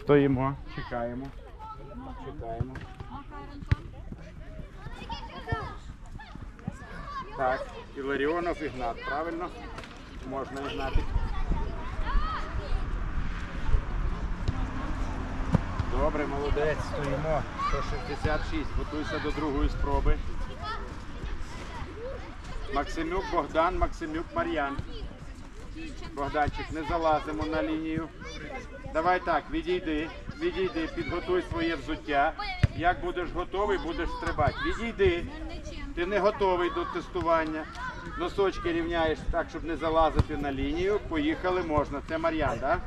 Стоїмо, чекаємо. Чекаємо. Так, Іларіонов Ігнат, правильно? Можна Ігнатик. Добре, молодець, стоїмо. 166. Готуйся до другої спроби. Максимюк Богдан, Максимюк Мар'ян. Богданчик, не залазимо на лінію. Давай так, відійди, відійди, підготуй своє взуття. Як будеш готовий, будеш стрибати. Відійди. Ти не готовий до тестування. Носочки рівняєш так, щоб не залазити на лінію. Поїхали можна. Це Мар'ян, так?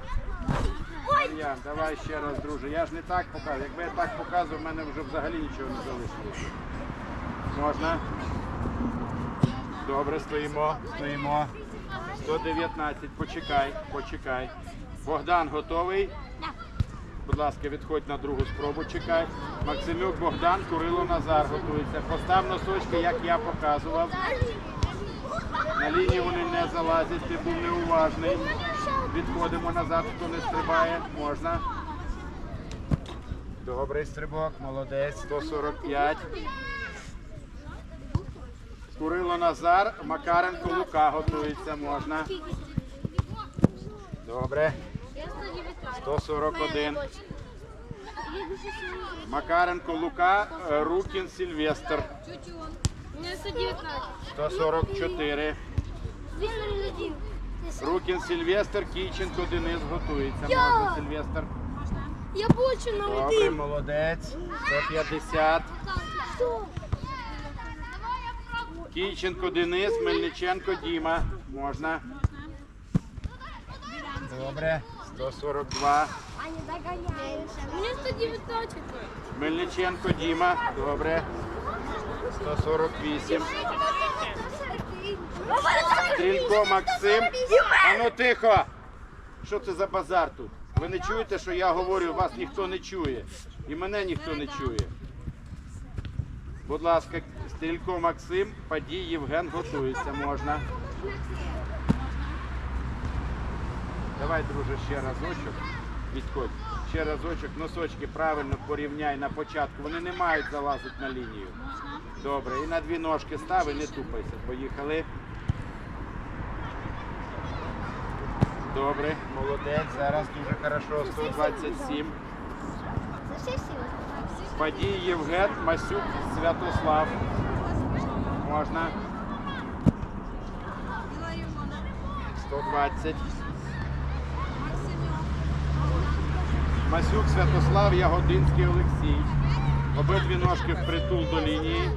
Мар'ян, давай ще раз, друже. Я ж не так показую. Якби я так показував, в мене вже взагалі нічого не залишилося. Можна? Добре, стоїмо, стоїмо. 119, почекай, почекай. Богдан готовий? Будь ласка, відходь на другу спробу, чекай. Максимюк Богдан, Курило Назар готується. Постав носочки, як я показував. На лінії вони не залазять, ти був неуважний. Відходимо назад, хто не стрибає, можна. Добрий стрибок, молодець, 145. Курило Назар, Макаренко Лука готується, можна. Добре. 141. Макаренко Лука, е, Рукін 119. 144. Рукін Сильвестр, Кійченко Денис готується. Можна Сильвестр. Я бочу на Добре, молодець. 150. Кійченко Денис, Мельниченко Діма. Можна. Добре. 142. Аня, догоняєш. Мені 119. Мельниченко Діма. Добре. 148. Стрілько Максим. А ну тихо! Що це за базар тут? Ви не чуєте, що я говорю, вас ніхто не чує. І мене ніхто не чує. Будь ласка, Стрілько Максим, Падій Євген готується, можна. Давай, друже, ще разочок. Відходь. Ще разочок, носочки правильно порівняй на початку. Вони не мають залазити на лінію. Добре, і на дві ножки став і не тупайся. Поїхали. Добре, молодець. Зараз дуже хорошо. 127. Падій Євген, Масюк, Святослав. Можна. 120. Масюк, Святослав, Ягодинський, Олексій. Обидві ножки впритул до лінії.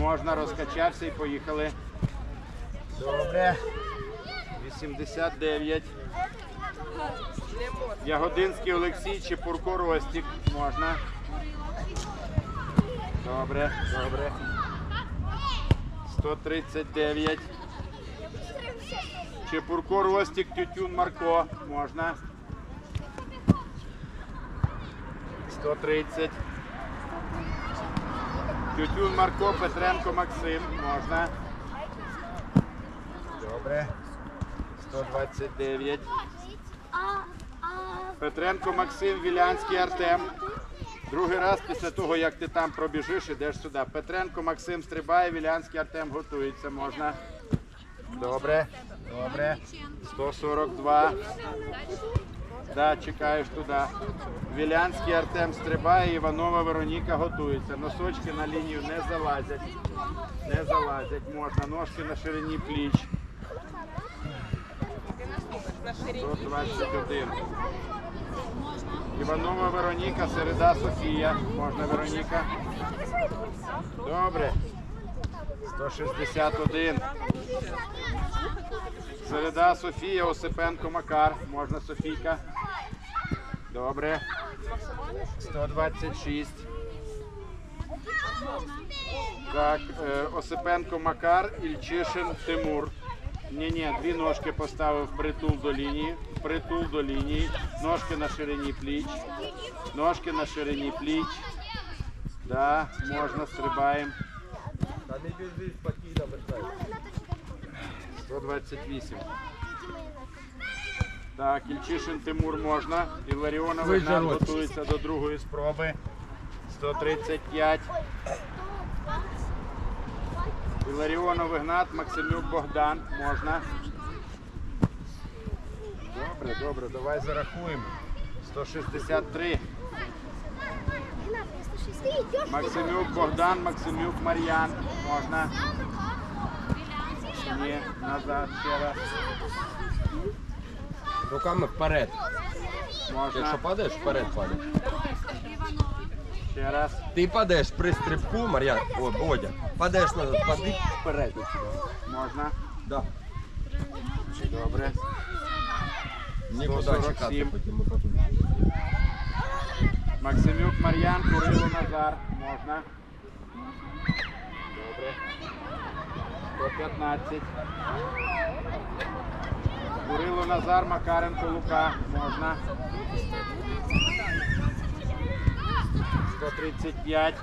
Можна розкачався і поїхали. Добре. 89. Ягодинський Олексій, Чепурко Ростік. Можна. Добре, добре. 139. Чепурко Ростік, Тютюн Марко. Можна. 130. Тютюн Марко, Петренко Максим. Можна. Добре. 129. Петренко Максим, Вілянський Артем. Другий раз після того, як ти там пробіжиш, ідеш сюди. Петренко Максим стрибає, Вілянський Артем готується. Можна. Добре. Добре. 142. Да, чекаєш туди. Вілянський Артем стрибає, Іванова Вероніка готується. Носочки на лінію не залазять. Не залазять. Можна. Ножки на ширині пліч. 121. Іванова Вероніка, Середа Софія. Можна Вероніка. Добре. 161. Середа Софія, Осипенко Макар. Можна Софійка. Добре. 126. Так, е, Осипенко Макар, Ільчишин Тимур. Ні, ні, дві ножки поставив притул до лінії. Притул до лінії. Ножки на ширині пліч. Ножки на ширині пліч. Да, можна, стрибаємо. Та не біжи спокійно, вертай. 128. Так, Ільчишин Тимур можна. Іларіонов Ви Ігнат готується до другої спроби. 135. Іларіонов Ігнат, Максимюк Богдан. Можна. Добре, добре, давай зарахуємо. 163. Максимюк Богдан, Максимюк Мар'ян. Можна. Ні, назад ще раз. Руками вперед. Можна. Якщо падаєш, вперед падаєш. Ще раз. Ти падаєш при стрибку, Мар'ян, о, Бодя, падаєш назад, пади вперед. Можна. Да. Добре. Нікуди 147. чекати, потім ми потім. Максимюк Мар'ян, Курило Назар. Можна. Добре. 115. Курило Назар, Макаренко Лука. Можна. 135.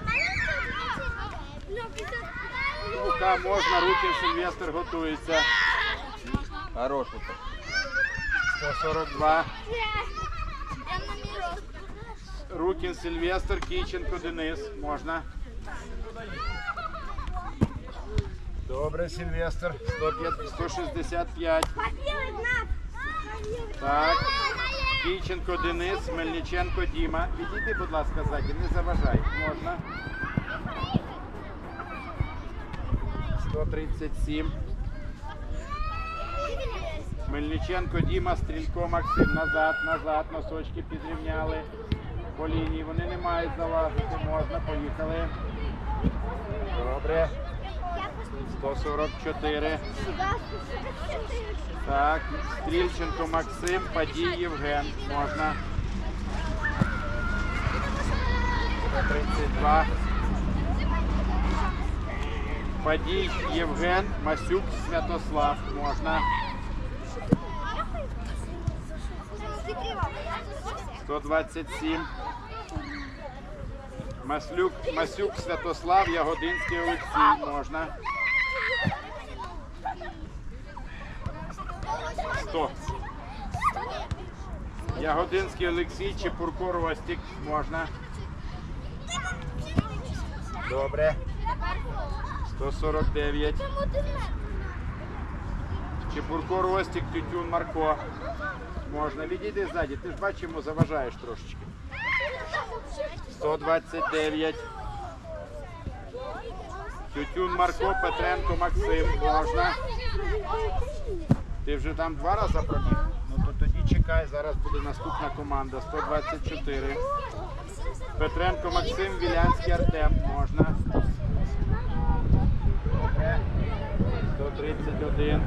Лука можна, Рукін Сильвестр готується. Хорош ото. 142. Рукін Сильвестр, Кіченко Денис. Можна. Добре, Сильвестр. 105, 165. Так. Кіченко Денис, Мельниченко Діма. Відійди, будь ласка, ззаді, не заважай. Можна. 137. Мельниченко Діма, Стрілько Максим. Назад, назад, носочки підрівняли по лінії. Вони не мають залазити. Можна, поїхали. Добре. 144. Так, Стрільченко Максим, Падій Євген. Можна. 132. Падій Євген, Масюк Святослав. Можна. 127. Маслюк, Масюк Святослав, Ягодинський Олексій. Можна. 100. Ягодинський Олексій, Чепурко Ростік. Можна. Добре. 149. Чепурко Ростік, Тютюн Марко. Можна. Відійди ззаді. Ти ж бачимо, заважаєш трошечки. 129. Тютюн Марко, Петренко Максим. Можна. Ти вже там два рази пробіг? Ну то тоді чекай, зараз буде наступна команда. 124. Петренко Максим, Вілянський Артем. Можна. 131.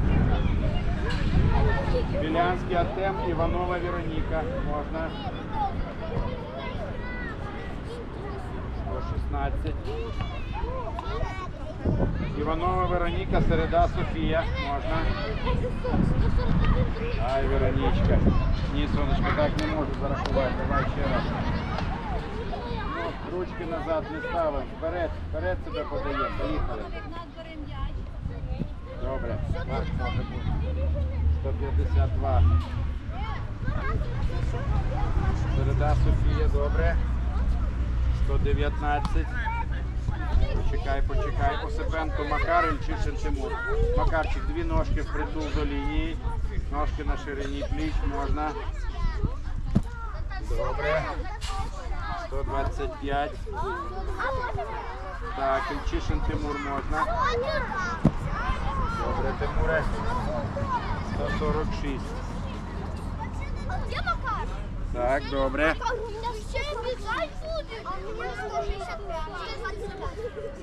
Вілянський Артем, Іванова Вероніка. Можна. 116. Іванова Вероніка, Середа Софія. Можна. Ай, Веронічка. Ні, сонечко, так не можу зарахувати. Давай ще раз. Ну, ручки назад не ставимо. Вперед, вперед себе подаємо. Поїхали. Добре. Так, може бути. 152. Середа Софія, добре. 119. Почекай, почекай. Осипенко Макар, Ільчишин Тимур. Макарчик, дві ножки впритул до лінії. Ножки на ширині пліч можна. Добре. 125. Так, Ільчишин Тимур можна. Добре, Тимуре. 146. Так, добре. Ще біжать буде. А у 165.